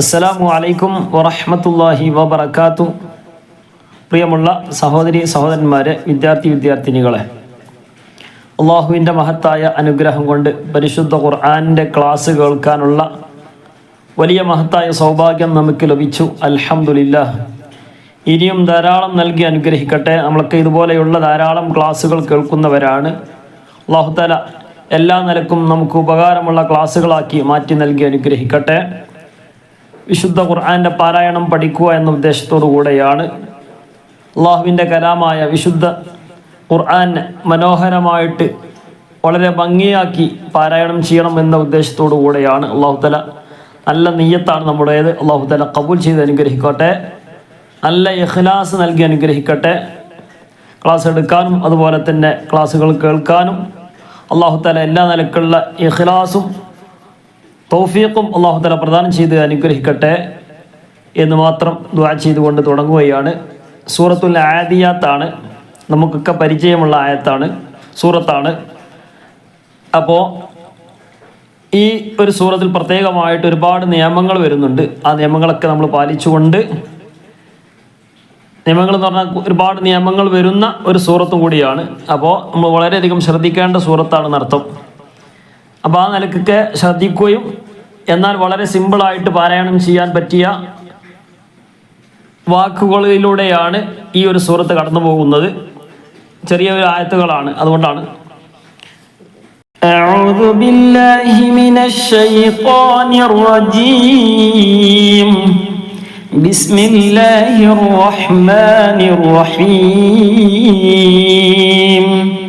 അസ്സലാമു അലൈക്കും വറഹമത്തല്ലാഹി വബർക്കാത്തു പ്രിയമുള്ള സഹോദരി സഹോദരന്മാരെ വിദ്യാർത്ഥി വിദ്യാർത്ഥിനികളെ അള്ളാഹുവിന്റെ മഹത്തായ അനുഗ്രഹം കൊണ്ട് പരിശുദ്ധ ഖുർആാനിന്റെ ക്ലാസ് കേൾക്കാനുള്ള വലിയ മഹത്തായ സൗഭാഗ്യം നമുക്ക് ലഭിച്ചു. അൽഹംദുലില്ലാ ഇനിയും ധാരാളം നൽകി അനുഗ്രഹിക്കട്ടെ. നമ്മൾക്ക് ഇതുപോലെയുള്ള ധാരാളം ക്ലാസ്സുകൾ കേൾക്കുന്നവരാണ്. അള്ളാഹുത്താല എല്ലാ നിലക്കും നമുക്ക് ഉപകാരമുള്ള ക്ലാസ്സുകളാക്കി മാറ്റി നൽകി അനുഗ്രഹിക്കട്ടെ. വിശുദ്ധ ഖുർആാന്റെ പാരായണം പഠിക്കുക എന്ന ഉദ്ദേശത്തോടു കൂടെയാണ് അള്ളാഹുവിന്റെ കലാമായ വിശുദ്ധ ഖുർആൻ മനോഹരമായിട്ട് വളരെ ഭംഗിയാക്കി പാരായണം ചെയ്യണം എന്ന ഉദ്ദേശത്തോടു കൂടെയാണ് അള്ളാഹുത്തല നല്ല നീയത്താണ് നമ്മുടേത്. അള്ളാഹുത്തല കബൂൽ ചെയ്ത് അനുഗ്രഹിക്കട്ടെ. നല്ല ഇഖ്ലാസ് നൽകി അനുഗ്രഹിക്കട്ടെ. ക്ലാസ് എടുക്കാനും അതുപോലെ തന്നെ ക്ലാസ്സുകൾ കേൾക്കാനും അള്ളാഹുത്തല എല്ലാ നിലക്കുള്ള ഇഖ്ലാസും തൗഫീഖും അള്ളാഹു തല പ്രദാനം ചെയ്ത് അനുഗ്രഹിക്കട്ടെ എന്ന് മാത്രം ദ്വാ ചെയ്തുകൊണ്ട് തുടങ്ങുകയാണ്. സൂറത്തുൽ ആദിയാത്താണ്. നമുക്കൊക്കെ പരിചയമുള്ള ആയത്താണ് സൂറത്താണ്. അപ്പോൾ ഈ ഒരു സൂറത്തിൽ പ്രത്യേകമായിട്ട് ഒരുപാട് നിയമങ്ങൾ വരുന്നുണ്ട്. ആ നിയമങ്ങളൊക്കെ നമ്മൾ പാലിച്ചുകൊണ്ട് നിയമങ്ങൾ എന്ന് പറഞ്ഞാൽ ഒരുപാട് നിയമങ്ങൾ വരുന്ന ഒരു സൂറത്തും കൂടിയാണ്. അപ്പോൾ നമ്മൾ വളരെയധികം ശ്രദ്ധിക്കേണ്ട സൂറത്താണ് നർത്തം അപ്പോൾ ആ നിലക്കൊക്കെ ശ്രദ്ധിക്കുകയും എന്നാൽ വളരെ സിമ്പിളായിട്ട് പാരായണം ചെയ്യാൻ പറ്റിയ വാക്കുകളിലൂടെയാണ് ഈ ഒരു സൂറത്ത് കടന്നു പോകുന്നത് ചെറിയ ഒരു ആയത്തുകളാണ് അതുകൊണ്ടാണ് أعوذ بالله من الشيطان الرجيم بسم الله الرحمن الرحيم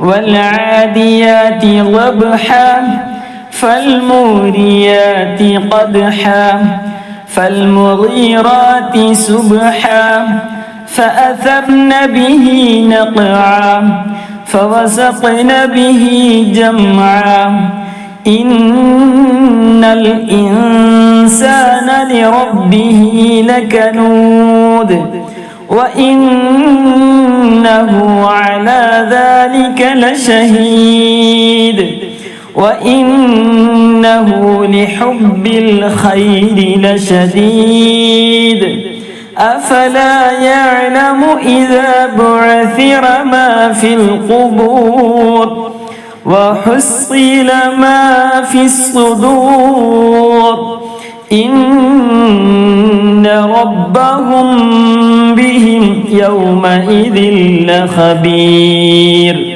والعاديات ضبحا فالموريات قدحا فالمغيرات سبحا فأثرن به نقعا فوسطن به جمعا. إن الإنسان لربه لكنود وإنه على ذلك لشهيد. وإنه لحب الخير لشديد. أفلا يعلم إذا بعثر ما في القبور وحصل ما في الصدور. إن ربهم بهم يومئذ لخبير.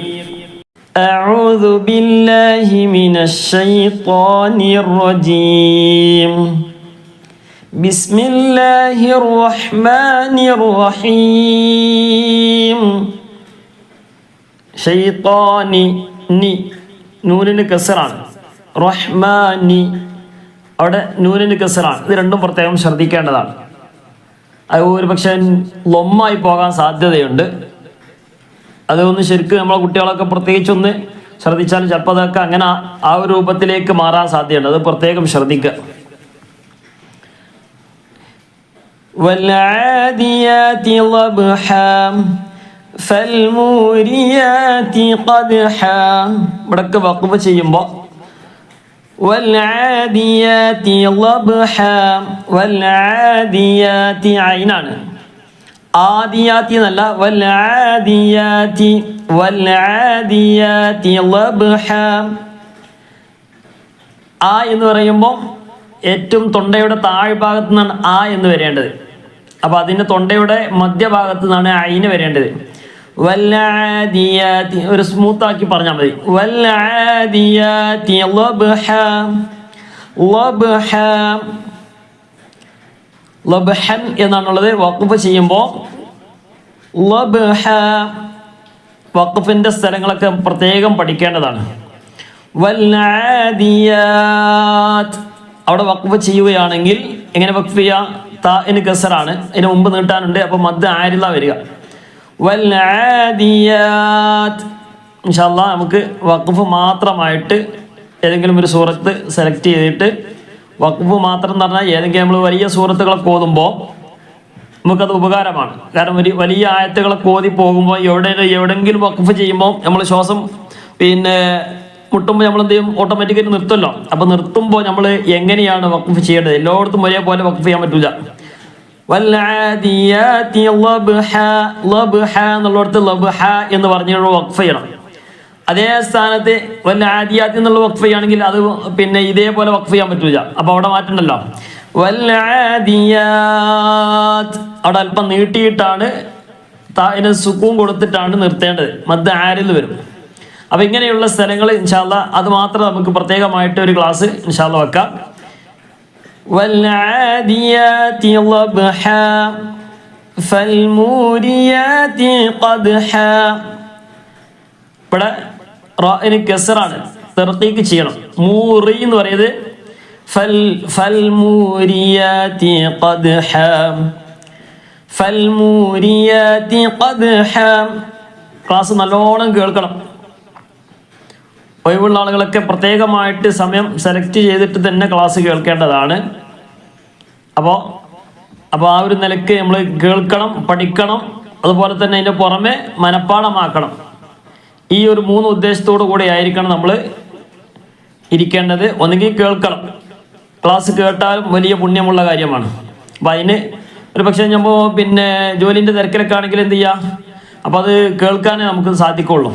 أعوذ بالله من الشيطان الرجيم بسم الله الرحمن الرحيم ഷെയ്ത്താനി നി നൂനിന് കസറാണ് റഹ്മാനി അവിടെ നൂനിന് കസറാണ് ഇത് രണ്ടും പ്രത്യേകം ശ്രദ്ധിക്കേണ്ടതാണ് അത് ഒരു പക്ഷേ ലൊമ്മായി പോകാൻ സാധ്യതയുണ്ട് അതൊന്ന് ശരിക്കും നമ്മളെ കുട്ടികളൊക്കെ പ്രത്യേകിച്ചൊന്ന് ശ്രദ്ധിച്ചാൽ ചിലപ്പോൾ അതൊക്കെ അങ്ങനെ ആ- ആ ഒരു രൂപത്തിലേക്ക് മാറാൻ സാധ്യതയുണ്ട് അത് പ്രത്യേകം ശ്രദ്ധിക്കുക والعاديات ضبحا فالموريات قدحا ഇവിടൊക്കെ വഖഫ് ചെയ്യുമ്പോൾ والعاديات ضبحا والعاديات عينان ആദിയാത്തി എന്നല്ല വല്ലാദിയാത്തി വല്ലാദിയാത്തി ആ എന്ന് പറയുമ്പോൾ ഏറ്റവും തൊണ്ടയുടെ താഴ്ഭാഗത്തു നിന്നാണ് ആ എന്ന് വരേണ്ടത്. അപ്പോൾ അതിന്റെ തൊണ്ടയുടെ മധ്യഭാഗത്ത് നിന്നാണ് അയിന് വരേണ്ടത്. വല്ലാദിയാത്തി ഒരു സ്മൂത്താക്കി പറഞ്ഞാൽ മതി. വല്ലാദിയാത്തി ലബ്ഹ. ലബ്ഹ. ലബ്ഹൻ എന്നാണുള്ളത് വഖഫ് ചെയ്യുമ്പോൾ ലബ്ഹ വഖഫിന്റെ സ്ഥലങ്ങളൊക്കെ പ്രത്യേകം പഠിക്കേണ്ടതാണ്. വല്ലാദിയാത്ത് അവിടെ വഖഫ് ചെയ്യുകയാണെങ്കിൽ എങ്ങനെ വഖഫ് ചെയ്യുക താന് കസറാണ് അതിന് മുമ്പ് നീട്ടാനുണ്ട്. അപ്പോൾ മദ് ആരില്ല വരിക. വല്ലാദിയാത്ത് നമുക്ക് വഖഫ് മാത്രമായിട്ട് ഏതെങ്കിലും ഒരു സൂറത്ത് സെലക്ട് ചെയ്തിട്ട് വഖഫ് മാത്രം എന്ന് പറഞ്ഞാൽ ഏതെങ്കിലും നമ്മൾ വലിയ സുഹൃത്തുക്കളെ ഓതുമ്പോൾ നമുക്കത് ഉപകാരമാണ്. കാരണം ഒരു വലിയ ആയത്തുകളെ കോതി പോകുമ്പോൾ എവിടെ എവിടെങ്കിലും വഖഫ് ചെയ്യുമ്പോൾ നമ്മൾ ശ്വാസം പിന്നെ മുട്ടുമ്പോൾ നമ്മൾ എന്ത് ചെയ്യും? ഓട്ടോമാറ്റിക്കായിട്ട് നിർത്തുമല്ലോ. അപ്പൊ നിർത്തുമ്പോൾ നമ്മൾ എങ്ങനെയാണ് വഖഫ് ചെയ്യേണ്ടത്? എല്ലായിടത്തും ഒരേപോലെ വഖഫ് ചെയ്യാൻ പറ്റൂല. വൽആദിയാതി ലബ്ഹ ലബ്ഹ എന്നുള്ളിടത്ത് ലബ്ഹ എന്ന് പറഞ്ഞുകൊണ്ട് വഖഫ് ചെയ്യണം. അതേ സ്ഥാനത്ത് വല്ല ആദിയാത്തി എന്നുള്ള വഖഫ് ചെയ്യുകയാണെങ്കിൽ അത് പിന്നെ ഇതേപോലെ വഖഫ് ചെയ്യാൻ പറ്റൂല. അപ്പൊ അവിടെ മാറ്റണ്ടല്ലോ. അവിടെ അല്പം നീട്ടിയിട്ടാണ് അതിന് സുഖവും കൊടുത്തിട്ടാണ് നിർത്തേണ്ടത്. മദ് ആരിൽ വരും. അപ്പൊ ഇങ്ങനെയുള്ള സ്ഥലങ്ങൾ ഇൻഷാല്ല അത് മാത്രം നമുക്ക് പ്രത്യേകമായിട്ട് ഒരു ക്ലാസ് ഇൻഷാല്ല വെക്കാം. ഇവിടെ റാഇന് കെസറാണ്. തെർക്കീക്ക് ചെയ്യണം. മൂറി എന്ന് പറയുന്നത് ഫൽ ഫൽ മൂരിയാതി ഖദ്ഹ. ഫൽ മൂരിയാതി ഖദ്ഹ. ക്ലാസ് നല്ലോണം കേൾക്കണം. ഒഴിവുള്ള ആളുകളൊക്കെ പ്രത്യേകമായിട്ട് സമയം സെലക്ട് ചെയ്തിട്ട് തന്നെ ക്ലാസ് കേൾക്കേണ്ടതാണ്. അപ്പോൾ അപ്പോൾ ആ ഒരു നിലയ്ക്ക് നമ്മൾ കേൾക്കണം പഠിക്കണം. അതുപോലെ തന്നെ അതിന്റെ പുറമെ മനഃപ്പാടമാക്കണം ഈ ഒരു മൂന്ന് ഉദ്ദേശത്തോടു കൂടെ ആയിരിക്കണം നമ്മൾ ഇരിക്കേണ്ടത്. ഒന്നുകിൽ കേൾക്കണം. ക്ലാസ് കേട്ടാലും വലിയ പുണ്യമുള്ള കാര്യമാണ്. അപ്പം അതിന് ഒരു പക്ഷേ നമ്മൾ പിന്നെ ജോലിന്റെ തിരക്കിലൊക്കെ ആണെങ്കിൽ എന്ത് ചെയ്യുക അപ്പോൾ അത് കേൾക്കാനേ നമുക്ക് സാധിക്കുള്ളൂ.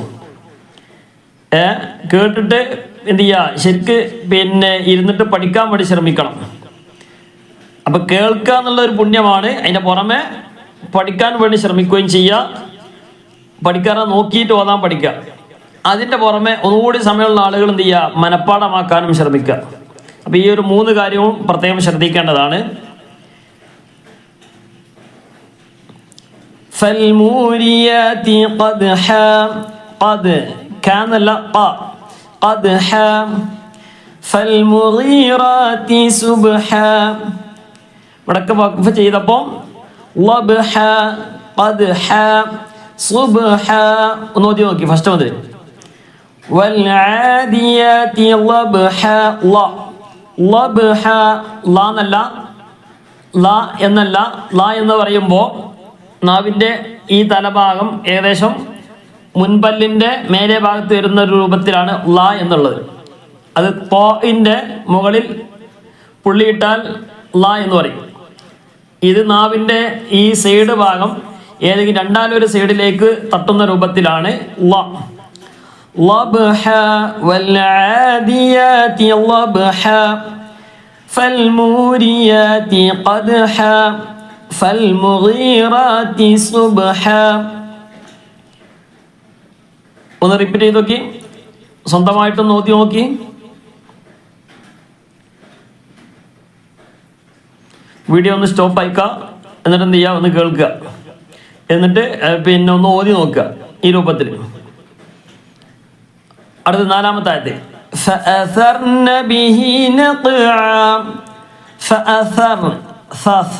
ഏ കേട്ടിട്ട് എന്ത് ചെയ്യുക ശരിക്ക് പിന്നെ ഇരുന്നിട്ട് പഠിക്കാൻ വേണ്ടി ശ്രമിക്കണം. അപ്പൊ കേൾക്കുക ഒരു പുണ്യമാണ്. അതിന്റെ പുറമെ പഠിക്കാൻ വേണ്ടി ശ്രമിക്കുകയും ചെയ്യുക പഠിക്കാരെ നോക്കിയിട്ട് ഓതാൻ പഠിക്കുക അതിന്റെ പുറമെ ഒന്നുകൂടി സമയമുള്ള ആളുകൾ എന്ത് ചെയ്യുക? മനഃപ്പാടമാക്കാനും ശ്രമിക്കുക. അപ്പം ഈ ഒരു മൂന്ന് കാര്യവും പ്രത്യേകം ശ്രദ്ധിക്കേണ്ടതാണ്. ഫൽമൂരിയാതി ഖദ്ഹ ഖദ് ഖദ്ഹ സുബ്ഹ. വടക്ക് വഖഫ് ചെയ്തപ്പോൾ ഖദ്ഹ സുബ്ഹ ഒന്ന് ഓതി നോക്കി ഫസ്റ്റ് മുതൽ വൽആദിയാതി ലബ്ഹ ല. ലബ്ഹ ല എന്നല്ല. ല എന്നല്ല. ല എന്ന് പറയുമ്പോൾ നാവിന്റെ ഈ തലഭാഗം ഏകദേശം മുൻപല്ലിന്റെ മേലെ ഭാഗത്ത് വരുന്ന ഒരു രൂപത്തിലാണ് ല എന്നുള്ളത്. അത് പോയിന്റെ മുകളിൽ പുള്ളിയിട്ടാൽ ല എന്ന് പറയും. ഇത് നാവിന്റെ ഈ സൈഡ് ഭാഗം ഏതെങ്കിലും രണ്ടാലൊരു സൈഡിലേക്ക് തട്ടുന്ന രൂപത്തിലാണ് ല ലബ്ഹ വൽആദിയാതി ലബ്ഹ فالموريات قدحا فالمغيرات صبحا ഒന്ന് റിപ്പീറ്റ് ചെയ്ത് നോക്കി സ്വന്തമായിട്ടൊന്ന് നോക്കി നോക്കി വീഡിയോ ഒന്ന് സ്റ്റോപ്പ് അയക്കുക എന്നിട്ട് എന്ത് ചെയ്യുക ഒന്ന് കേൾക്കുക എന്നിട്ട് ഏർ, പിന്നെ ഒന്ന് ഓതി നോക്കുക ഈ രൂപത്തിൽ അടുത്ത നാലാമത്തെ ആയത്ത് فأثرن به نقعا فأثرن ث ث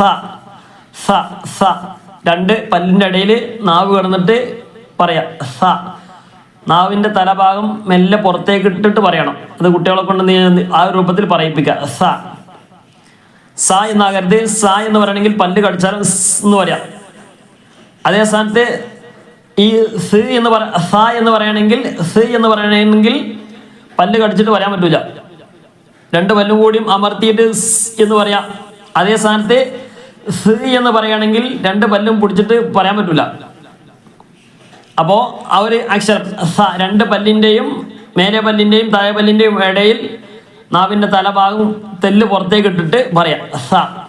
ث ث രണ്ട് പല്ലിൻ്റെ ഇടയിൽ നാവ് കിടന്നിട്ട് പറയാം സ നാവിൻ്റെ തലഭാഗം മെല്ലെ പുറത്തേക്ക് ഇട്ടിട്ട് പറയണം അത് കുട്ടികളെ കൊണ്ട് നീ ആ രൂപത്തിൽ പറയിപ്പിക്കുക സ സ എന്നാകരുത് സ എന്ന് പറയണമെങ്കിൽ പല്ല് കടിച്ചാലും സ് എന്ന് പറയാം അതേ സ്ഥാനത്ത് ഈ സ് എന്ന് പറ സ എന്ന് പറയണമെങ്കിൽ സ് എന്ന് പറയണമെങ്കിൽ പല്ല് കടിച്ചിട്ട് വരാൻ പറ്റൂല. രണ്ട് പല്ലും കൂടിയും അമർത്തിയിട്ട് എന്ന് പറയാം. അതേ സ്ഥാനത്ത് സ് എന്ന് പറയുകയാണെങ്കിൽ രണ്ട് പല്ലും പിടിച്ചിട്ട് പറയാൻ പറ്റൂല. അപ്പോൾ ആ ഒരു അക്ഷരം സ രണ്ട് പല്ലിന്റെയും മേലെ പല്ലിന്റെയും താഴെ പല്ലിന്റെയും ഇടയിൽ നാവിന്റെ തലഭാഗം തെല്ല് പുറത്തേക്ക് ഇട്ടിട്ട് പറയാം. സ.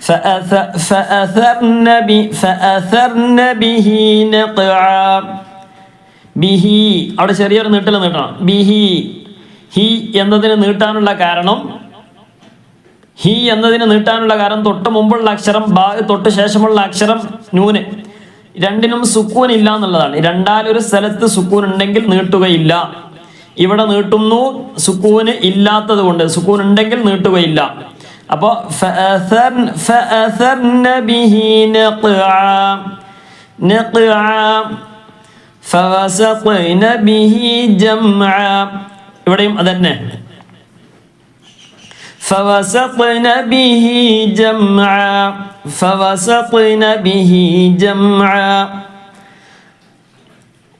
فأثرن ب- فأثرن به نقعا ബിഹി അവിടെ ചെറിയൊരു നീട്ടൽ നീട്ടണം ബിഹി ഹി എന്നതിന് നീട്ടാനുള്ള കാരണം ഹി എന്നതിന് നീട്ടാനുള്ള കാരണം തൊട്ട് മുമ്പുള്ള അക്ഷരം ബാ തൊട്ട് ശേഷമുള്ള അക്ഷരം നൂന് രണ്ടിനും സുക്കൂൻ ഇല്ല എന്നുള്ളതാണ് രണ്ടാലൊരു സ്ഥലത്ത് സുക്കൂൻ ഉണ്ടെങ്കിൽ നീട്ടുകയില്ല ഇവിടെ നീട്ടുന്നു സുക്കൂന് ഇല്ലാത്തത് കൊണ്ട് സുക്കൂൻ ഉണ്ടെങ്കിൽ നീട്ടുകയില്ല അപ്പോ ഫഅഥർന- ഫഅഥർന ബിഹി നഖ്ആ. നഖ്ആ. فوسطن به جمعا ഇവിടെയും അതന്നെ فوسطن به جمعا فوسطن به جمعا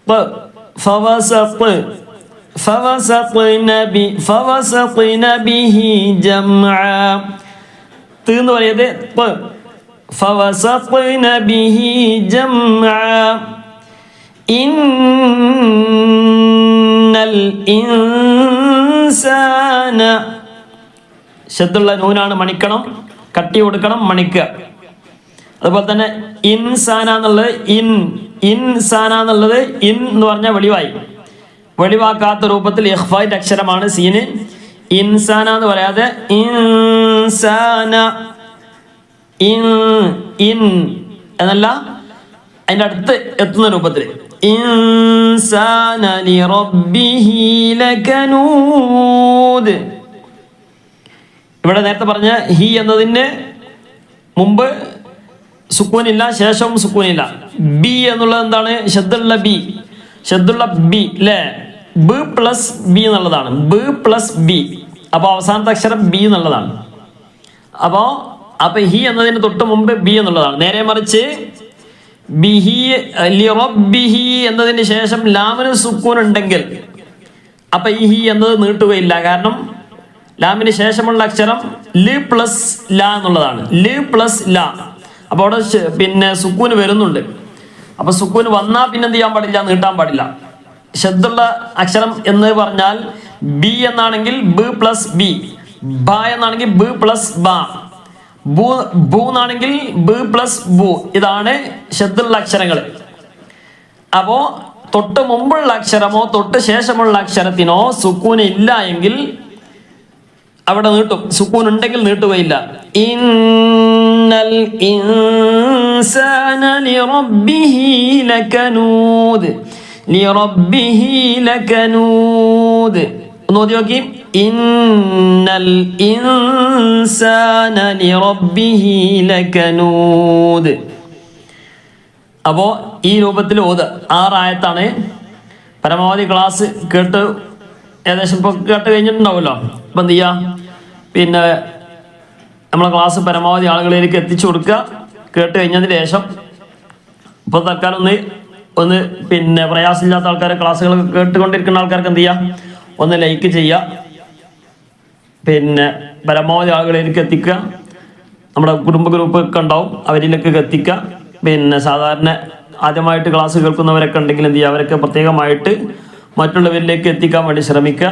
ط فوسط ത് എന്ന് പറയത് ശബ്ദമുള്ള നൂനാണ് മണിക്കണം. കട്ടി കൊടുക്കണം മണിക്കുക. അതുപോലെ തന്നെ ഇൻസാന എന്നുള്ളത് ഇൻ. ഇൻസാന എന്നുള്ളത് ഇൻ എന്ന് പറഞ്ഞാൽ വെളിവായി. വെളിവാക്കാത്ത രൂപത്തിൽ ഇഹ്ഫായിന്റെ അക്ഷരമാണ് സീന്. ഇൻസാന എന്ന് പറയാതെ ഇൻസാന. ഇൻ ഇൻ എന്നല്ല അതിന്റെ അടുത്ത് എത്തുന്ന രൂപത്തിൽ. ഇവിടെ നേരത്തെ പറഞ്ഞ ഹി എന്നതിന് മുമ്പ് സുക്കൂനില്ല ശേഷവും സുക്കൂനില്ല. ബി എന്നുള്ളത് എന്താണ്? ഷദ്ദുള്ള ബി. ഷദ്ദുള്ള ബി അല്ലേ ബ് പ്ലസ് ബി എന്നുള്ളതാണ്. ബ് പ്ലസ് ബി. അപ്പോൾ അവസാനത്തെ അക്ഷരം ബി എന്നുള്ളതാണ്. അപ്പോൾ അപ്പൊ ഹി എന്നതിന് തൊട്ട് മുമ്പ് ബി എന്നുള്ളതാണ്. നേരെ മറിച്ച് ബിഹി ലിറബ്ബിഹി എന്നതിന് ശേഷം ലാമിന് സുക്കൂൻ ഉണ്ടെങ്കിൽ അപ്പൊ ഈ ഹി എന്നത് നീട്ടുകയില്ല. കാരണം ലാമിന് ശേഷമുള്ള അക്ഷരം ലി പ്ലസ് ല എന്നുള്ളതാണ്. ലി പ്ലസ് ല. അപ്പോൾ അവിടെ പിന്നെ സുക്കൂന് വരുന്നുണ്ട്. അപ്പൊ സുക്കൂന് വന്നാൽ പിന്നെ എന്ത് ചെയ്യാൻ പാടില്ല? നീട്ടാൻ പാടില്ല. ശബ്ദുള്ള അക്ഷരം എന്ന് പറഞ്ഞാൽ ബി എന്നാണെങ്കിൽ ബ് പ്ലസ് ബി ബ എന്നാണെങ്കിൽ ബ് പ്ലസ് ബ ബു ബു എന്നാണെങ്കിൽ ബ് പ്ലസ് ബു ഇതാണ് ശബ്ദുള്ള അക്ഷരങ്ങൾ. അപ്പോ തൊട്ട് മുമ്പുള്ള അക്ഷരമോ തൊട്ട് ശേഷമുള്ള അക്ഷരത്തിനോ സുക്കൂന് ഇല്ല എങ്കിൽ അവിടെ നീട്ടും. സുക്കൂൻ ഉണ്ടെങ്കിൽ നീട്ടുകയില്ല. ഇന്നൽ ഇൻസാന ലിറബ്ബിഹി ലകനൂദ്. ഓതി നോക്കി. ഇൻസാന ലകനൂദ്. അപ്പോ ഈ രൂപത്തിൽ ഓത്. ആറായത്താണ്. പരമാവധി ക്ലാസ് കേട്ട് ഏകദേശം ഇപ്പോൾ കേട്ട് കഴിഞ്ഞിട്ടുണ്ടാവുമല്ലോ. ഇപ്പൊ എന്ത് ചെയ്യുക പിന്നെ നമ്മളെ ക്ലാസ് പരമാവധി ആളുകളിലേക്ക് എത്തിച്ചു കൊടുക്കുക. കേട്ട് കഴിഞ്ഞതിന് ശേഷം ഇപ്പോൾ തൽക്കാലം ഒന്ന് ഒന്ന് പിന്നെ പ്രയാസമില്ലാത്ത ആൾക്കാരെ ക്ലാസ്സുകൾ കേട്ടുകൊണ്ടിരിക്കുന്ന ആൾക്കാർക്ക് എന്ത് ചെയ്യുക ഒന്ന് ലൈക്ക് ചെയ്യുക. പിന്നെ പരമാവധി ആളുകളിലേക്ക് എത്തിക്കുക. നമ്മുടെ കുടുംബ ഗ്രൂപ്പ് ഒക്കെ ഉണ്ടാവും. അവരിലേക്ക് എത്തിക്കുക. പിന്നെ സാധാരണ ആദ്യമായിട്ട് ക്ലാസ് കേൾക്കുന്നവരൊക്കെ ഉണ്ടെങ്കിൽ എന്ത് ചെയ്യുക? അവരൊക്കെ പ്രത്യേകമായിട്ട് മറ്റുള്ളവരിലേക്ക് എത്തിക്കാൻ വേണ്ടി ശ്രമിക്കുക.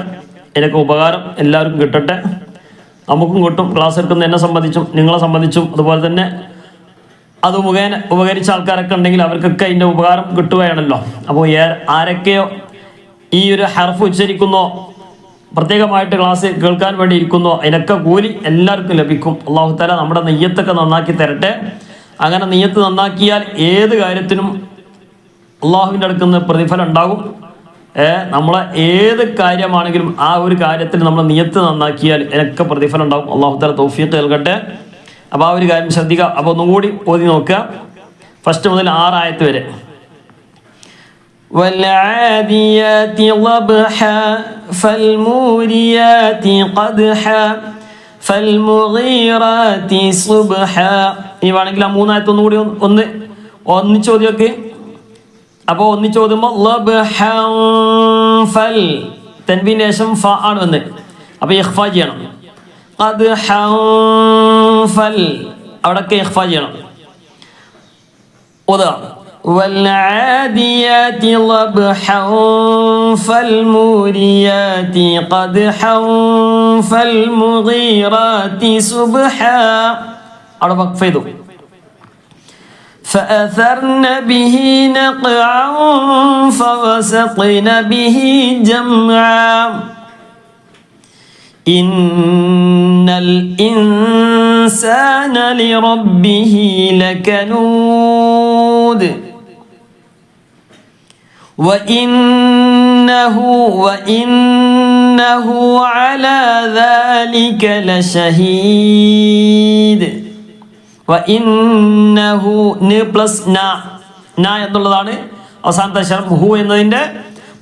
എനിക്ക് ഉപകാരം എല്ലാവർക്കും കിട്ടട്ടെ. നമുക്കും കിട്ടും. ക്ലാസ് എടുക്കുന്ന എന്നെ സംബന്ധിച്ചും നിങ്ങളെ സംബന്ധിച്ചും അതുപോലെ തന്നെ അത് മുഖേന ഉപകരിച്ച ആൾക്കാരൊക്കെ ഉണ്ടെങ്കിൽ അവർക്കൊക്കെ അതിന്റെ ഉപകാരം കിട്ടുകയാണല്ലോ. അപ്പോൾ ആരൊക്കെയോ ഈ ഒരു ഹർഫ് ഉച്ചരിക്കുന്നോ പ്രത്യേകമായിട്ട് ക്ലാസ് കേൾക്കാൻ വേണ്ടി ഇരിക്കുന്നു അതിനൊക്കെ കൂലി എല്ലാവർക്കും ലഭിക്കും. അള്ളാഹു താല നമ്മുടെ നെയ്യത്തൊക്കെ നന്നാക്കി തരട്ടെ. അങ്ങനെ നെയ്യത്ത് നന്നാക്കിയാൽ ഏത് കാര്യത്തിനും അള്ളാഹുവിന്റെ അടുക്കുന്ന പ്രതിഫലം ഉണ്ടാകും. നമ്മളെ ഏത് കാര്യമാണെങ്കിലും ആ ഒരു കാര്യത്തിൽ നമ്മൾ നിയത്ത് നന്നാക്കിയാൽ എനിക്ക് പ്രതിഫലം ഉണ്ടാകും. അള്ളാഹു താല തൗഫീഖ് നൽകട്ടെ. അപ്പോൾ ആ ഒരു കാര്യം ശ്രദ്ധിക്കുക അപ്പോൾ ഒന്നുകൂടി ഓതി നോക്കുക ഫസ്റ്റ് മുതൽ ആറായത്ത് വരെ والعاديات ضبحا فالموريات قدحا فالمغيرات صبحا ഈ വേണമെങ്കിൽ ആ മൂന്നായത്ത് ഒന്നുകൂടി ഒന്ന് ഒന്ന് ഒന്നിച്ച് ചോദ്യമൊക്കെ അപ്പോൾ ഒന്നിച്ച് ചോദ്യുമ്പോൾ ലബ്ഹൻ ഫൽ തെൻബീൻ്റെ ശേഷം ഫ ആണ് വന്ന് അപ്പോൾ ഇഖ്ഫ ചെയ്യണം ഖദ്ഹൻ ഫൽ അവിടെയൊക്കെ ഇഖ്ഫ ചെയ്യണം ഓതുക والعاديات ضبحا فالموريات قدحا فالمغيرات صبحا അവിടെ വഖഫ് ചെയ്തു فأثرن به نقعا فوسطن به جمعا إن الإنسان لربه لكنود وإنه وإنه على ذلك لشهيد വഇന്നഹു ന് പ്ലസ് ന ന എന്നുള്ളതാണ് അവസാനത്തെ അക്ഷരം ഹു എന്നതിൻ്റെ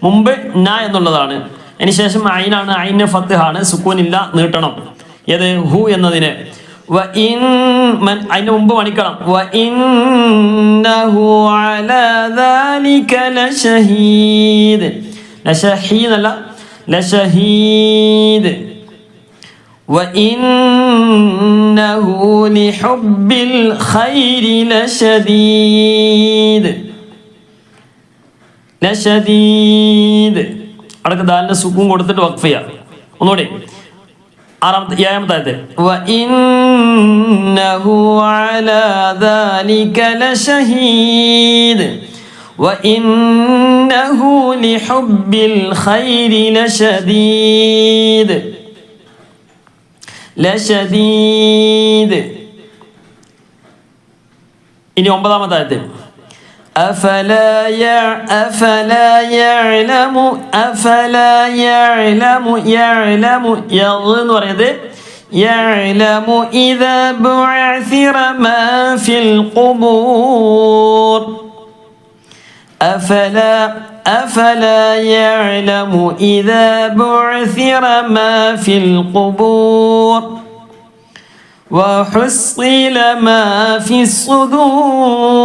മുമ്പ് ന എന്നുള്ളതാണ് അതിനുശേഷം ഐനാണ് ഐന് ഫത്ത്ഹാണ് സുക്കൂനില്ല നീട്ടണം ഏത് ഹു എന്നതിന് വ ഇൻ അതിന് മുമ്പ് മണിക്കണം. വ ഇന്നഹു അല അല്ല ലശഹീദ്. ഖൈരി അടക്ക ദാലിന്റെ സുഖം കൊടുത്തിട്ട് വഖഫ് ചെയ്യാം ഒന്നുകൂടി. ആറാമത്തെ ഏഴാമത്തെ ആയത്ത് وإنه على ذلك لشهيد وإنه لحب الخير لشديد ലശദീദ് ഇനി ഒമ്പതാമത്തെ ആയത്ത് أفلا يع أفلا يعلم أفلا يعلم يعلم يظن ورد يعلم إذا بعثر ما في القبور. أفلا أفلا يعلم إذا بعثر ما في القبور. وحصل ما في الصدور.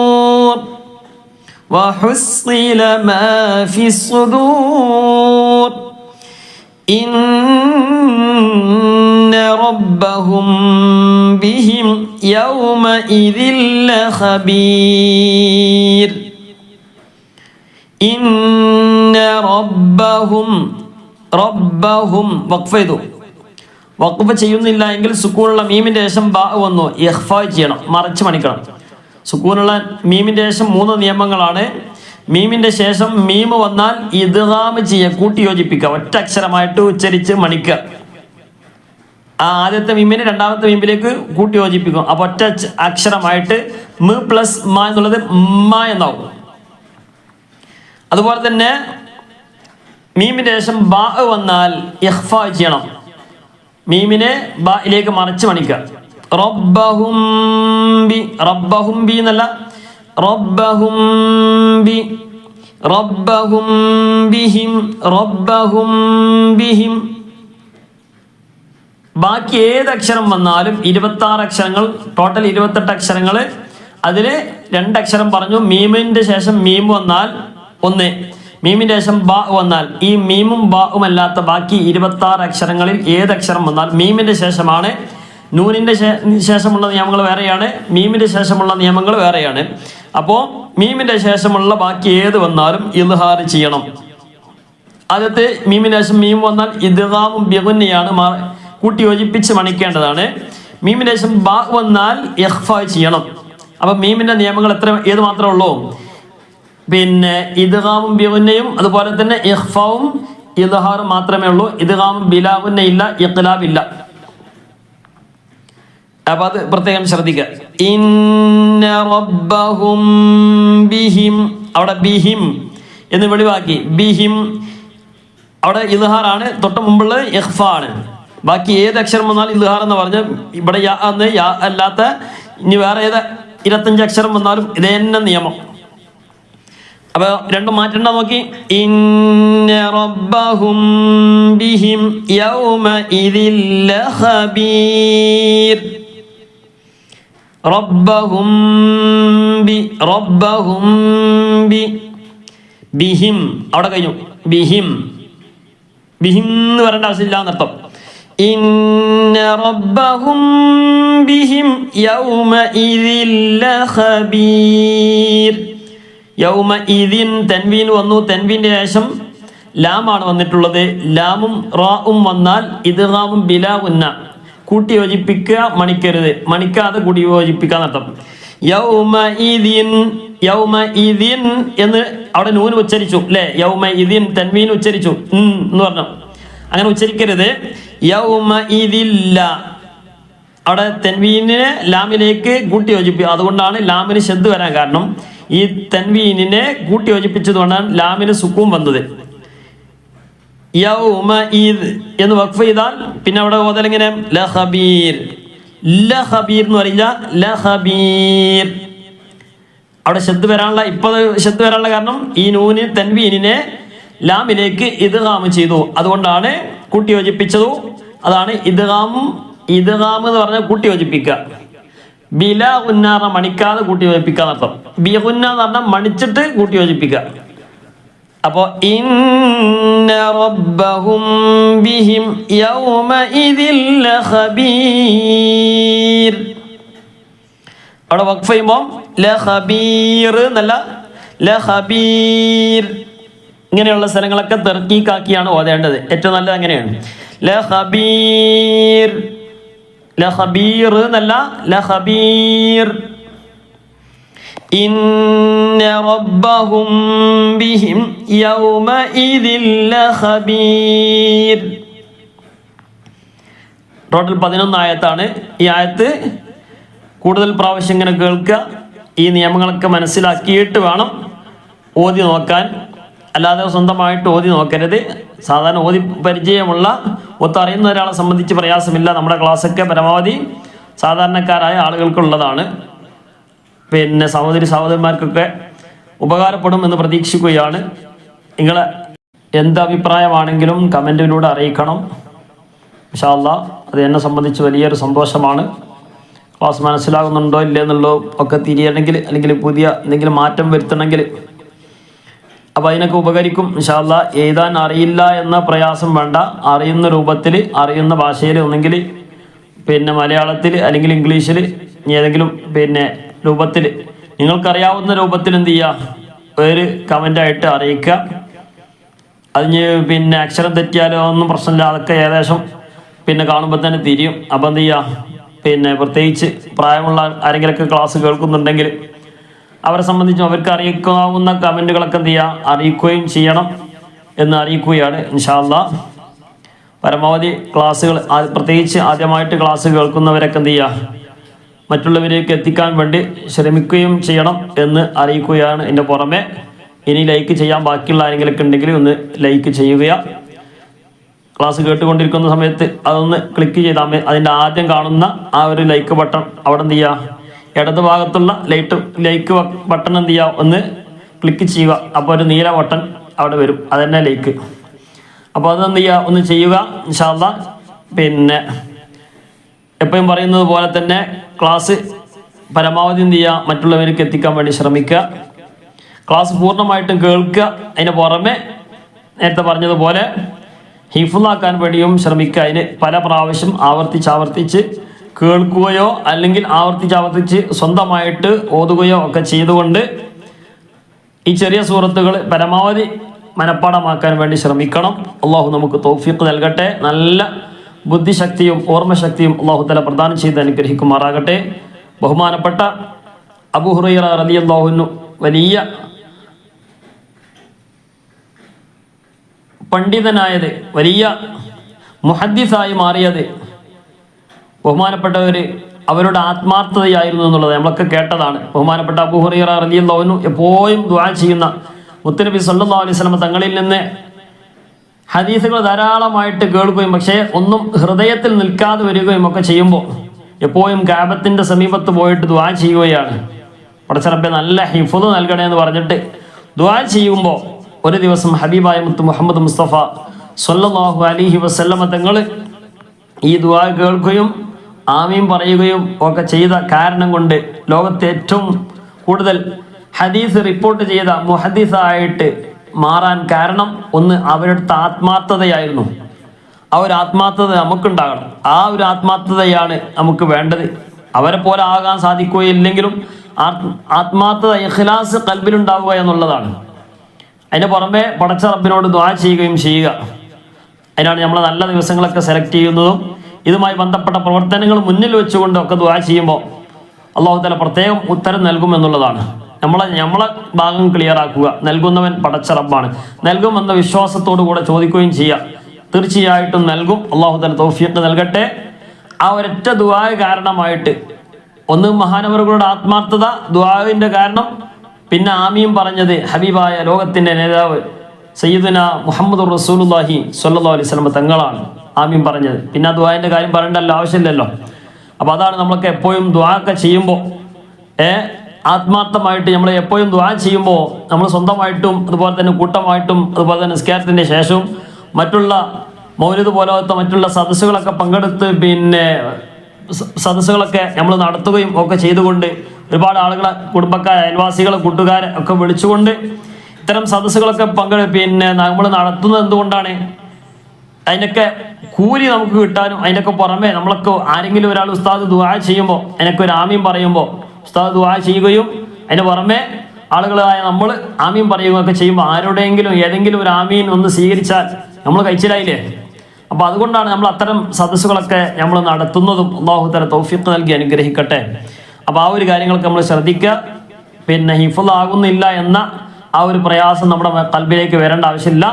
وحصل ما في الصدور إن ربهم بهم يومئذ لخبير ഇന്ന റബ്ബഹും റബ്ബഹും വഖഫ് ചെയ്തു വഖഫ് ചെയ്യുന്നില്ല എങ്കിൽ സുക്കൂണുള്ള മീമിന്റെ ശേഷം ബാ വന്നു ഇഹ്ഫ ചെയ്യണം മറച്ച് മണിക്കണം സുക്കൂണുള്ള മീമിന്റെ ശേഷം മൂന്ന് നിയമങ്ങളാണ്. മീമിന്റെ ശേഷം മീമ് വന്നാൽ ഇതാമ് ചെയ്യുക കൂട്ടി യോജിപ്പിക്കുക ഒറ്റ അക്ഷരമായിട്ട് ഉച്ചരിച്ച് മണിക്കുക. ആ ആദ്യത്തെ മീമിനെ രണ്ടാമത്തെ മീമിലേക്ക് കൂട്ടി യോജിപ്പിക്കും അപ്പൊ ഒറ്റ അക്ഷരമായിട്ട് മ് പ്ലസ് മ എന്നുള്ളത് മ എന്നാവും. അതുപോലെ തന്നെ മീമിന്റെ ശേഷം ബാ വന്നാൽ ഇഹ്ഫ ചെയ്യണം. മീമിനെ ബായിലേക്ക് മറച്ച് മണിക്കുക. റബ്ബഹും ബി റബ്ബഹും ബി എന്നല്ല റബ്ബഹും ബി റബ്ബഹും ബിഹിം റബ്ബഹും ബിഹിം ബാക്കി ഏത് അക്ഷരം വന്നാലും ഇരുപത്തി ആറ് അക്ഷരങ്ങൾ ടോട്ടൽ ഇരുപത്തെട്ട് അക്ഷരങ്ങൾ. അതിൽ രണ്ടക്ഷരം പറഞ്ഞു മീമിന്റെ ശേഷം മീം വന്നാൽ ഒന്ന്. മീമിന്റെ ശേഷം ബാ വന്നാൽ ഈ മീമും ബാവും അല്ലാത്ത ബാക്കി ഇരുപത്തി ആറ് അക്ഷരങ്ങളിൽ ഏത് അക്ഷരം വന്നാൽ മീമിന്റെ ശേഷമാണ് നൂനിന്റെ ശേ- ശേഷമുള്ള നിയമങ്ങൾ വേറെയാണ് മീമിന്റെ ശേഷമുള്ള നിയമങ്ങൾ വേറെയാണ്. അപ്പോൾ മീമിന്റെ ശേഷമുള്ള ബാക്കി ഏത് വന്നാലും ഇൽഹാർ ചെയ്യണം. ആദ്യത്തെ മീമിന് ശേഷം മീം വന്നാൽ ഇദ്ഗാമും ബിഗുന്നയാണ് കൂട്ടി യോജിപ്പിച്ച് മണിക്കേണ്ടതാണ്. മീമിന് ശേഷം ബാ വന്നാൽ എഹ്ഫ ചെയ്യണം. അപ്പൊ മീമിന്റെ നിയമങ്ങൾ എത്ര ഏത് മാത്രമേ ഉള്ളൂ? പിന്നെ ഇദ്ഗാമും ബിഗുന്നയും അതുപോലെ തന്നെ ഇഖ്ഫാവും ഇദ്ഹാറും മാത്രമേ ഉള്ളൂ. ഇദ്ഗാമും ബിലാവുന്ന ഇല്ല ഇഖ്ലാബ് ഇല്ല അപ്പൊ അത് പ്രത്യേകം ശ്രദ്ധിക്കുക. റബ്ബഹും ബിഹിം. അവിടെ ബിഹിം എന്ന് വെളിവാക്കി. ബിഹിം അവിടെ ഇൽഹാറാണ്. തൊട്ട് മുമ്പുള്ളത് ഇഹ്ഫ ആണ് ബാക്കി ഏത് അക്ഷരം വന്നാലും ഇൽഹാർ എന്ന് പറഞ്ഞ് ഇവിടെ യാ എന്ന് യാ അല്ലാത്ത ഇനി വേറെ ഏത് ഇരുപത്തഞ്ച് അക്ഷരം വന്നാലും ഇത് തന്നെ നിയമം. അപ്പൊ രണ്ടും മാറ്റണ്ട നോക്കി. ഇന്ന റബ്ബഹും ബിഹിം ഇതില്ല ലഖബീർ. റബ്ബഹും ബി റബ്ബഹും ബി ബിഹിം. അവിടെ കഴിഞ്ഞു. ബിഹിം. ബിഹിം എന്ന് പറയേണ്ട ആവശ്യമില്ല എന്നർത്ഥം. ഇന്ന റബ്ബഹും ബിഹിം യൗമഇദിൻ ലഖബീർ. യൗമഇദിൻ തൻവീൻ വന്നു. തൻവീന്റെ ശേഷം ലാമാണ് വന്നിട്ടുള്ളത്. ലാമും റാവും വന്നാൽ ഇദ്ഗാമും ബിലാ ഉന്ന കൂട്ടി യോജിപ്പിക്കുക മണിക്കരുത്. മണിക്കാതെ കൂടി യോജിപ്പിക്കാൻ അർത്ഥം. യൗമ ഈദിൻ യൗമ ഈദിൻ എന്ന് അവിടെ നൂൻ ഉച്ചരിച്ചു അല്ലെ? യൗമ ഇതിൻ തൻവീൻ ഉച്ചരിച്ചു എന്ന് പറഞ്ഞു. അങ്ങനെ ഉച്ചരിക്കരുത്. യൗമ ഇതില്ല അവിടെ തെൻവീനിനെ ലാമിലേക്ക് കൂട്ടി യോജിപ്പി അതുകൊണ്ടാണ് ലാമിന് ശബ്ദ് വരാൻ കാരണം. ഈ തെൻവീനിനെ കൂട്ടി യോജിപ്പിച്ചതുകൊണ്ടാണ് ലാമിന് സുക്കും വന്നത്. എന്ന് വഖഫ് ചെയ്താൽ പിന്നെ അവിടെ ഓതൽ എങ്ങനെ? ലഹബീർ ലഹബീർ എന്ന് പറയില്ല ലഹബീർ അവിടെ ശബ്ദ് വരാനുള്ള ഇപ്പൊ ശബ്ദ് വരാനുള്ള കാരണം ഈ നൂന് തൻവീനിനെ ലാമിലേക്ക് ഇദ്ഗാം ചെയ്തു. അതുകൊണ്ടാണ് കൂട്ടി യോജിപ്പിച്ചതു. അതാണ് ഇദ്ഗാം ഇദ്ഗാം എന്ന് പറഞ്ഞാൽ കൂട്ടി യോജിപ്പിക്കുക. ബില ഉന്നാറ മണിക്കാതെ കൂട്ടി യോജിപ്പിക്കുക എന്നർത്ഥം ബിഹുന്ന എന്ന് പറഞ്ഞാൽ മണിച്ചിട്ട് കൂട്ടി യോജിപ്പിക്കുക. അപ്പോ ഇന്ന റബ്ബഹും ബിഹിം يومئذ ലഖബീർ അവിടെ വഖഫ് ചെയ്യുമ്പോൾ ലഹബീർ എന്നല്ല ലഹബീർ ഇങ്ങനെയുള്ള സ്ഥലങ്ങളൊക്കെ തെർക്കീക്കാക്കിയാണ് ഓതേണ്ടത്. ഏറ്റവും നല്ലത് അങ്ങനെയാണ്. ലഹബീർ ലഹബീർ എന്നല്ല ലഖബീർ. റബ്ബഹും ബിഹിം യൗമഇദിൽ ലഖബീർ. ടോട്ടൽ പതിനൊന്ന് ആയത്താണ്. ഈ ആയത്ത് കൂടുതൽ പ്രാവശ്യം ഇങ്ങനെ കേൾക്കുക. ഈ നിയമങ്ങളൊക്കെ മനസ്സിലാക്കിയിട്ട് വേണം ഓതി നോക്കാൻ. അല്ലാതെ സ്വന്തമായിട്ട് ഓതി നോക്കരുത്. സാധാരണ ഓതി പരിചയമുള്ള ഒത്തറിയുന്ന ഒരാളെ സംബന്ധിച്ച് പ്രയാസമില്ല. നമ്മുടെ ക്ലാസ്സൊക്കെ പരമാവധി സാധാരണക്കാരായ ആളുകൾക്കുള്ളതാണ്. പിന്നെ സഹോദരി സഹോദരന്മാർക്കൊക്കെ ഉപകാരപ്പെടും എന്ന് പ്രതീക്ഷിക്കുകയാണ്. നിങ്ങൾ എന്ത് അഭിപ്രായമാണെങ്കിലും കമന്റിലൂടെ അറിയിക്കണം. ഇൻഷാല്ല അത് എന്നെ സംബന്ധിച്ച് വലിയൊരു സന്തോഷമാണ്. ക്ലാസ് മനസ്സിലാകുന്നുണ്ടോ ഇല്ലേ എന്നുള്ളോ ഒക്കെ തിരിയണമെങ്കിൽ അല്ലെങ്കിൽ പുതിയ എന്തെങ്കിലും മാറ്റം വരുത്തണമെങ്കിൽ അപ്പോൾ അതിനൊക്കെ ഉപകരിക്കും. ഇൻഷാല്ല എഴുതാൻ അറിയില്ല എന്ന പ്രയാസം വേണ്ട. അറിയുന്ന രൂപത്തിൽ അറിയുന്ന ഭാഷയിൽ ഒന്നെങ്കിൽ പിന്നെ മലയാളത്തിൽ അല്ലെങ്കിൽ ഇംഗ്ലീഷിൽ ഏതെങ്കിലും പിന്നെ രൂപത്തിൽ നിങ്ങൾക്കറിയാവുന്ന രൂപത്തിൽ എന്ത് ചെയ്യുക ഒരു കമന്റായിട്ട് അറിയിക്കുക. അതിന് പിന്നെ അക്ഷരം തെറ്റിയാലോ ഒന്നും പ്രശ്നമില്ല. അതൊക്കെ ഏകദേശം പിന്നെ കാണുമ്പോൾ തന്നെ തിരിയും. അപ്പം എന്ത് ചെയ്യുക പിന്നെ പ്രത്യേകിച്ച് പ്രായമുള്ള ആരെങ്കിലൊക്കെ ക്ലാസ് കേൾക്കുന്നുണ്ടെങ്കിൽ അവരെ സംബന്ധിച്ചും അവർക്ക് അറിയിക്കാവുന്ന കമന്റുകളൊക്കെ എന്ത് ചെയ്യുക അറിയിക്കുകയും ചെയ്യണം എന്ന് അറിയിക്കുകയാണ് ഇൻഷാല്ല പരമാവധി ക്ലാസ്സുകൾ പ്രത്യേകിച്ച് ആദ്യമായിട്ട് ക്ലാസ് കേൾക്കുന്നവരൊക്കെ എന്ത് ചെയ്യുക മറ്റുള്ളവരിലേക്ക് എത്തിക്കാൻ വേണ്ടി ശ്രമിക്കുകയും ചെയ്യണം എന്ന് അറിയിക്കുകയാണ് എന്റെ പുറമെ. ഇനി ലൈക്ക് ചെയ്യാൻ ബാക്കിയുള്ള ആരെങ്കിലൊക്കെ ഉണ്ടെങ്കിൽ ഒന്ന് ലൈക്ക് ചെയ്യുക. ക്ലാസ് കേട്ടുകൊണ്ടിരിക്കുന്ന സമയത്ത് അതൊന്ന് ക്ലിക്ക് ചെയ്താൽ അതിന്റെ ആദ്യം കാണുന്ന ആ ഒരു ലൈക്ക് ബട്ടൺ അവിടെ എന്ത് ചെയ്യുക? ഇടത് ഭാഗത്തുള്ള ലൈറ്റ് ലൈക്ക് ബട്ടൺ എന്ത് ചെയ്യുക? ഒന്ന് ക്ലിക്ക് ചെയ്യുക. അപ്പോൾ ഒരു നീല ബട്ടൺ അവിടെ വരും. അതന്നെ ലൈക്ക് അപ്പോൾ അതെന്ത് ചെയ്യുക? ഒന്ന് ചെയ്യുക. ഇൻഷാല്ല പിന്നെ എപ്പോഴും പറയുന്നത് പോലെ തന്നെ ക്ലാസ് പരമാവധി എന്ത് ചെയ്യുക? മറ്റുള്ളവർക്ക് എത്തിക്കാൻ വേണ്ടി ശ്രമിക്കുക. ക്ലാസ് പൂർണമായിട്ടും കേൾക്കുക. അതിന് പുറമെ നേരത്തെ പറഞ്ഞതുപോലെ ഹിഫുള്ളാക്കാൻ വേണ്ടിയും ശ്രമിക്കുക. അതിന് പല പ്രാവശ്യം ആവർത്തിച്ച് ആവർത്തിച്ച് കേൾക്കുകയോ അല്ലെങ്കിൽ ആവർത്തിച്ച് ആവർത്തിച്ച് സ്വന്തമായിട്ട് ഓതുകയോ ഒക്കെ ചെയ്തുകൊണ്ട് ഈ ചെറിയ സൂറത്തുകൾ പരമാവധി മനഃപ്പാടമാക്കാൻ വേണ്ടി ശ്രമിക്കണം. അള്ളാഹു നമുക്ക് തോഫിക്ക് നൽകട്ടെ. നല്ല ബുദ്ധിശക്തിയും ഓർമ്മശക്തിയും അള്ളാഹുത്തല തല പ്രദാനം ചെയ്ത് അനുഗ്രഹിക്കുമാറാകട്ടെ. ബഹുമാനപ്പെട്ട അബുഹുറൈറ റലി അള്ളാഹുനു വലിയ പണ്ഡിതനായത് വലിയ മുഹദ്ദിസായി മാറിയത് ബഹുമാനപ്പെട്ടവർ അവരുടെ ആത്മാർത്ഥതയായിരുന്നു എന്നുള്ളത് നമ്മളൊക്കെ കേട്ടതാണ്. ബഹുമാനപ്പെട്ട അബുഹുറൈറ റലിയല്ലാഹുനു എപ്പോഴും ദ്വാ ചെയ്യുന്ന മുത്തനബി സല്ലാ അലൈഹി വസല്ലം തങ്ങളിൽ നിന്ന് ഹദീസുകൾ ധാരാളമായിട്ട് കേൾക്കുകയും പക്ഷേ ഒന്നും ഹൃദയത്തിൽ നിൽക്കാതെ വരികയും ഒക്കെ ചെയ്യുമ്പോൾ എപ്പോഴും കാബത്തിന്റെ സമീപത്ത് പോയിട്ട് ദ്വാ ചെയ്യുകയാണ്. പടച്ചറപ്പെ നല്ല ഹിഫുദ് നൽകണേ എന്ന് പറഞ്ഞിട്ട് ദ്വാ ചെയ്യുമ്പോൾ ഒരു ദിവസം ഹബീബായ മുത്ത് മുഹമ്മദ് മുസ്തഫ സൊല്ലാഹു അലിഹി വസ്ല്ലമ തങ്ങൾ ഈ ദ്വാ കേൾക്കുകയും ആമീൻ പറയുകയും ഒക്കെ ചെയ്ത കാരണം കൊണ്ട് ലോകത്തെ ഏറ്റവും കൂടുതൽ ഹദീസ് റിപ്പോർട്ട് ചെയ്ത മുഹദീസായിട്ട് മാറാൻ കാരണം ഒന്ന് അവരുടെ ആത്മാർത്ഥതയായിരുന്നു. ആ ഒരു ആത്മാർത്ഥത നമുക്കുണ്ടാകണം. ആ ഒരു ആത്മാർത്ഥതയാണ് നമുക്ക് വേണ്ടത്. അവരെ പോലെ ആകാൻ സാധിക്കുകയില്ലെങ്കിലും ആത്മ- ആത്മാർത്ഥത ഇഖ്ലാസ് കൽബിലുണ്ടാവുക എന്നുള്ളതാണ്. അതിന് പുറമെ പടച്ച റബ്ബിനോട് ദ്വാ ചെയ്യുകയും ചെയ്യുക. അതിനാണ് നമ്മൾ നല്ല ദിവസങ്ങളൊക്കെ സെലക്ട് ചെയ്യുന്നതും ഇതുമായി ബന്ധപ്പെട്ട പ്രവർത്തനങ്ങൾ മുന്നിൽ വെച്ചുകൊണ്ടൊക്കെ ദ്വാ ചെയ്യുമ്പോൾ അള്ളാഹു തല പ്രത്യേകം ഉത്തരം നൽകും എന്നുള്ളതാണ്. നമ്മളെ നമ്മളെ ഭാഗം ക്ലിയർ ആക്കുക. നൽകുന്നവൻ പടച്ച റബ്ബാണ്. നൽകുമെന്ന വിശ്വാസത്തോടു കൂടെ ചോദിക്കുകയും ചെയ്യുക തീർച്ചയായിട്ടും നൽകും. അള്ളാഹു തല തൗഫീഖ് നൽകട്ടെ. ആ ഒരൊറ്റ ദുവായ കാരണമായിട്ട് ഒന്ന് മഹാനവറുകളുടെ ആത്മാർത്ഥത ദുവാവിന്റെ കാരണം പിന്നെ ആമിയും പറഞ്ഞത് ഹബീബായ ലോകത്തിന്റെ നേതാവ് സയ്യിദുന മുഹമ്മദ് റസൂലുല്ലാഹി സല്ലാ അലൈഹി സ്വലമ തങ്ങളാണ്. ആമിയും പറഞ്ഞത്. പിന്നെ ആ ദുആന്റെ കാര്യം പറയേണ്ടല്ലോ ആവശ്യമില്ലല്ലോ. അപ്പോൾ അതാണ് നമ്മളൊക്കെ എപ്പോഴും ദുആ ചെയ്യുമ്പോൾ ഏ ആത്മാർത്ഥമായിട്ട് നമ്മൾ എപ്പോഴും ദുആ ചെയ്യുമ്പോൾ നമ്മൾ സ്വന്തമായിട്ടും അതുപോലെ തന്നെ കൂട്ടമായിട്ടും അതുപോലെ തന്നെ നിസ്കാരത്തിന്റെ ശേഷവും മറ്റുള്ള മൗലിദ് പോലത്തെ മറ്റുള്ള സദസ്സുകളൊക്കെ പങ്കെടുത്ത് പിന്നെ സദസ്സുകളൊക്കെ നമ്മൾ നടത്തുകയും ഒക്കെ ചെയ്തുകൊണ്ട് ഒരുപാട് ആളുകളെ കുടുംബക്കാരെ അയൽവാസികളെ കൂട്ടുകാരെ ഒക്കെ വിളിച്ചുകൊണ്ട് ഇത്തരം സദസ്സുകളൊക്കെ പങ്കെടു പിന്നെ നമ്മൾ നടത്തുന്നത് എന്തുകൊണ്ടാണ്? അതിനൊക്കെ കൂലി നമുക്ക് കിട്ടാനും അതിനൊക്കെ പുറമെ നമ്മളൊക്കെ ആരെങ്കിലും ഒരാൾ ഉസ്താദ് ദുആ ചെയ്യുമ്പോൾ അതിനൊക്കെ ഒരു ആമീൻ പറയുമ്പോൾ ഉസ്താദ് ദുവാ ചെയ്യുകയും അതിന് പുറമെ ആളുകളായ നമ്മൾ ആമീൻ പറയുകയും ഒക്കെ ചെയ്യുമ്പോൾ ആരുടെയെങ്കിലും ഏതെങ്കിലും ഒരു ആമീൻ ഒന്ന് സ്വീകരിച്ചാൽ നമ്മൾ കഴിച്ചിലായില്ലേ? അപ്പൊ അതുകൊണ്ടാണ് നമ്മൾ അത്തരം സദസ്സുകളൊക്കെ നമ്മൾ നടത്തുന്നതും അള്ളാഹു തല തൗഫീഖ് നൽകി അനുഗ്രഹിക്കട്ടെ. അപ്പൊ ആ ഒരു കാര്യങ്ങളൊക്കെ നമ്മൾ ശ്രദ്ധിക്കുക. പിന്നെ ഹിഫുള്ളാകുന്നില്ല എന്ന ആ ഒരു പ്രയാസം നമ്മുടെ കൽബിലേക്ക് വരേണ്ട ആവശ്യമില്ല.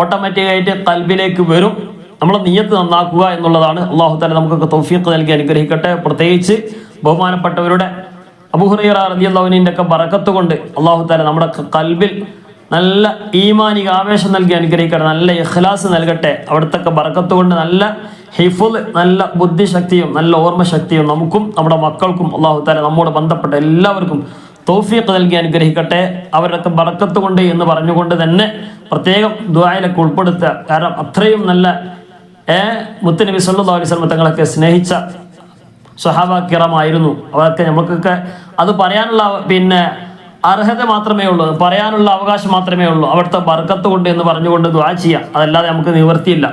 ഓട്ടോമാറ്റിക്കായിട്ട് കൽബിലേക്ക് വരും. നമ്മളെ നീയത്ത് നന്നാക്കുക എന്നുള്ളതാണ് അള്ളാഹു താല നമുക്കൊക്കെ തൗഫീഖ് നൽകി അനുഗ്രഹിക്കട്ടെ. പ്രത്യേകിച്ച് ബഹുമാനപ്പെട്ടവരുടെ അബുഹുറൈറ റളിയല്ലാഹുവിന്റെ ഒക്കെ ബറക്കത്ത് കൊണ്ട് അള്ളാഹു താല നമ്മുടെ കൽബിൽ നല്ല ഈമാനിക ആവേശം നൽകി അനുഗ്രഹിക്കട്ടെ നല്ല ഇഖ്ലാസ് നൽകട്ടെ. അവിടുത്തെ ഒക്കെ കൊണ്ട് നല്ല ഹിഫുൽ നല്ല ബുദ്ധിശക്തിയും നല്ല ഓർമ്മശക്തിയും നമുക്കും നമ്മുടെ മക്കൾക്കും അള്ളാഹു താല നമ്മോട് ബന്ധപ്പെട്ട എല്ലാവർക്കും തൗഫീഖ് നൽകി അനുഗ്രഹിക്കട്ടെ. അവരൊക്കെ ബറക്കത്ത് കൊണ്ട് എന്ന് പറഞ്ഞുകൊണ്ട് തന്നെ പ്രത്യേകം ദ്വായിലൊക്കെ ഉൾപ്പെടുത്തുക. കാരണം അത്രയും നല്ല ഏ മുത്തനബി സല്ലു അലൈഹി തങ്ങളൊക്കെ സ്നേഹിച്ച സ്വഹാബാക്കിറമായിരുന്നു. അതൊക്കെ നമുക്കൊക്കെ അത് പറയാനുള്ള പിന്നെ അർഹത മാത്രമേ ഉള്ളൂ. പറയാനുള്ള അവകാശം മാത്രമേ ഉള്ളൂ. അവിടുത്തെ ബർക്കത്ത് കൊണ്ട് എന്ന് പറഞ്ഞുകൊണ്ട് ദ്വാ ചെയ്യാം. അതല്ലാതെ നമുക്ക് നിവർത്തിയില്ല.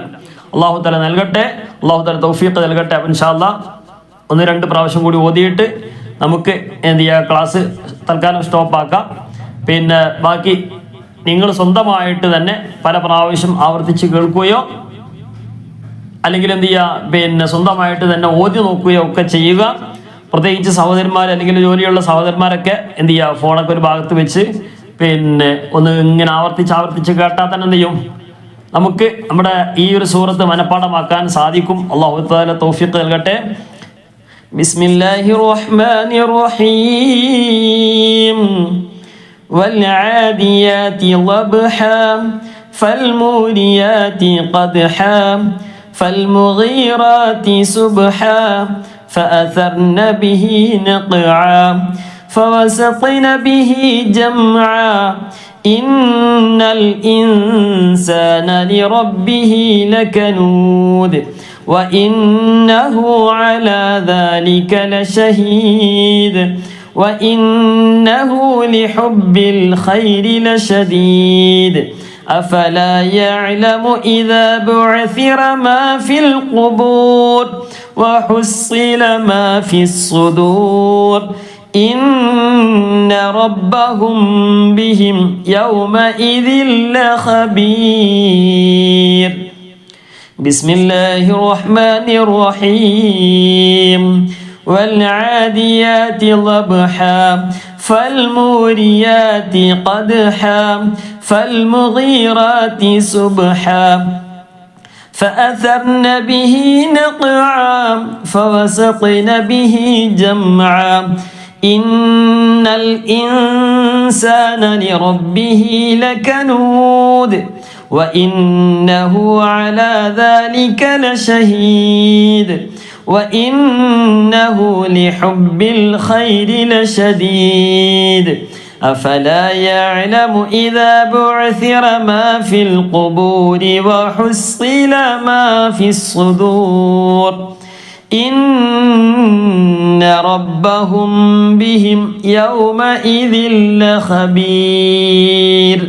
അള്ളാഹു തല നൽകട്ടെ. അള്ളാഹു തല തൗഫീഖ് നൽകട്ടെ. അപ്പം ഇൻഷാല്ല ഒന്ന് രണ്ട് പ്രാവശ്യം കൂടി ഓതിയിട്ട് നമുക്ക് എന്ത് ചെയ്യുക ക്ലാസ് തൽക്കാലം സ്റ്റോപ്പാക്കാം പിന്നെ ബാക്കി നിങ്ങൾ സ്വന്തമായിട്ട് തന്നെ പല പ്രാവശ്യം ആവർത്തിച്ച് കേൾക്കുകയോ അല്ലെങ്കിൽ എന്ത് ചെയ്യുക പിന്നെ സ്വന്തമായിട്ട് തന്നെ ഓതി നോക്കുകയോ ഒക്കെ ചെയ്യുക പ്രത്യേകിച്ച് സഹോദരന്മാർ അല്ലെങ്കിൽ ജോലിയുള്ള സഹോദരന്മാരൊക്കെ എന്ത് ചെയ്യുക ഫോണൊക്കെ ഒരു ഭാഗത്ത് വെച്ച് പിന്നെ ഒന്ന് ഇങ്ങനെ ആവർത്തിച്ച് ആവർത്തിച്ച് കേട്ടാൽ തന്നെ എന്ത് ചെയ്യും നമുക്ക് നമ്മുടെ ഈ ഒരു സൂറത്ത് മനഃപ്പാടമാക്കാൻ സാധിക്കും അള്ളാഹു താല തൗഫീഖ് നൽകട്ടെ ബിസ്മില്ലാഹി റഹ്മാനി റഹീം والعاديات ضبحا فالموريات قدحا فالمغيرات سبحا فأثرن به نقعا فوسطن به جمعا. إن الإنسان لربه لكنود وإنه على ذلك لشهيد وإنه لحب الخير لشديد. أفلا يعلم إذا بعثر ما في القبور وحصل ما في الصدور إن ربهم بهم يومئذ لخبير. بسم الله الرحمن الرحيم. والعاديات ضبحا فالموريات قدحا فالمغيرات سبحا فأثرن به نقعا فوسطن به جمعا. إن الإنسان لربه لكنود وإنه على ذلك لشهيد. وإنه لحب الخير لشديد. أفلا يعلم إذا بعثر ما في القبور وحصل ما في الصدور إن ربهم بهم يومئذ لخبير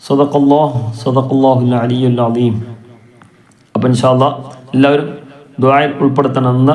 صدق الله صدق الله العلي العظيم അപ്പം ഇൻഷാല്ല എല്ലാവരും ദ്വായിൽ ഉൾപ്പെടുത്തണമെന്ന്